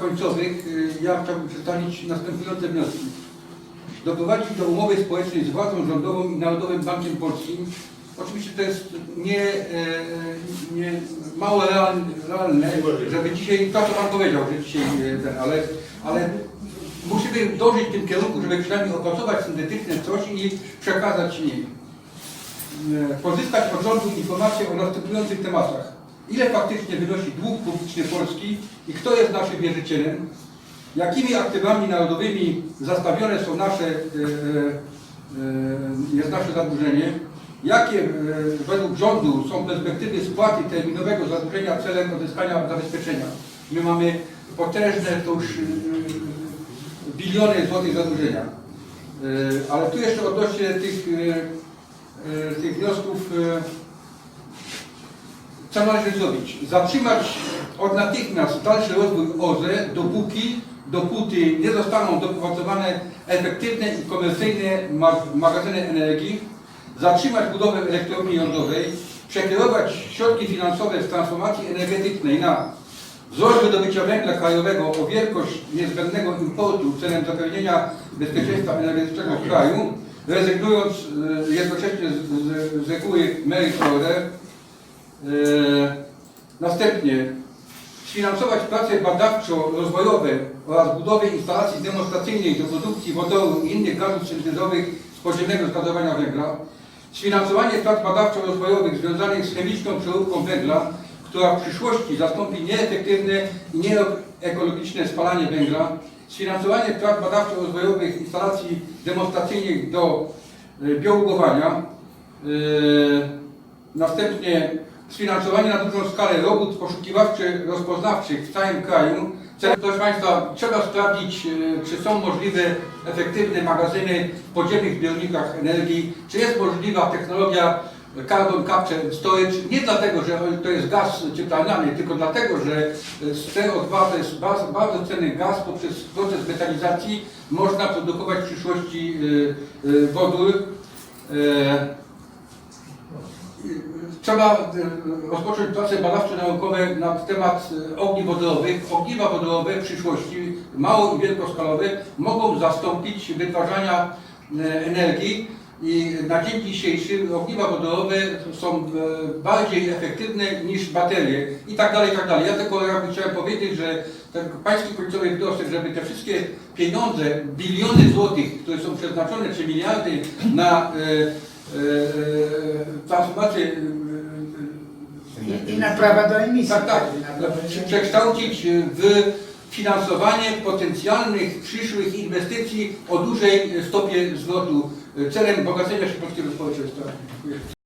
końcowych ja chciałbym przedstawić następujące wnioski. Doprowadzić do umowy społecznej z władzą rządową i Narodowym Bankiem Polskim. Oczywiście to jest nie, e, nie mało realne, żeby dzisiaj, to co Pan powiedział, że dzisiaj e, ale, ale musimy dążyć w tym kierunku, żeby przynajmniej opracować syntetyczne coś i przekazać jej. E, Pozyskać od rządu informacje o następujących tematach. Ile faktycznie wynosi dług publiczny Polski i kto jest naszym wierzycielem? Jakimi aktywami narodowymi zastawione są nasze, e, e, jest nasze zadłużenie? Jakie e, według rządu są perspektywy spłaty terminowego zadłużenia celem odzyskania zabezpieczenia? My mamy potężne to już e, biliony złotych zadłużenia. E, Ale tu jeszcze odnośnie tych, e, e, tych wniosków e, co należy zrobić? Zatrzymać od natychmiast dalszy rozwój OZE, dopóki, dopóty nie zostaną dopracowane efektywne i komercyjne ma- magazyny energii, zatrzymać budowę elektrowni jądrowej, przekierować środki finansowe z transformacji energetycznej na wzrost wydobycia węgla krajowego o wielkość niezbędnego importu celem zapewnienia bezpieczeństwa energetycznego kraju, rezygnując e, jednocześnie z, z, z reguły merit order, Następnie sfinansować prace badawczo-rozwojowe oraz budowę instalacji demonstracyjnej do produkcji wodoru i innych gazów syntezowych z podziemnego składowania węgla. Sfinansowanie prac badawczo-rozwojowych związanych z chemiczną przeróbką węgla, która w przyszłości zastąpi nieefektywne i nieekologiczne spalanie węgla. Sfinansowanie prac badawczo-rozwojowych instalacji demonstracyjnych do e, biolugowania. E, Następnie sfinansowanie na dużą skalę robót poszukiwawczych, rozpoznawczych w całym kraju. Proszę Państwa, trzeba sprawdzić, e, czy są możliwe efektywne magazyny w podziemnych zbiornikach energii, czy jest możliwa technologia carbon capture storage, nie dlatego, że to jest gaz cieplarniany, tylko dlatego, że e, z CO2 to jest bardzo, bardzo cenny gaz, poprzez proces metalizacji można produkować w przyszłości e, e, wodór. Trzeba e, rozpocząć prace badawczo-naukowe na temat e, ogniw wodorowych. Ogniwa wodorowe w przyszłości, mało i wielkoskalowe, mogą zastąpić wytwarzania e, energii i na dzień dzisiejszy ogniwa wodorowe są bardziej efektywne niż baterie i tak dalej, i tak dalej. Ja tylko chciałem powiedzieć, że ten pański końcowy wniosek, żeby te wszystkie pieniądze, biliony złotych, które są przeznaczone, czy miliardy na e, e, transformację I, na prawa do emisji. tak, tak. Emisji. Przekształcić w finansowanie potencjalnych przyszłych inwestycji o dużej stopie zwrotu celem bogacenia się polskiego społeczeństwa. Dziękuję.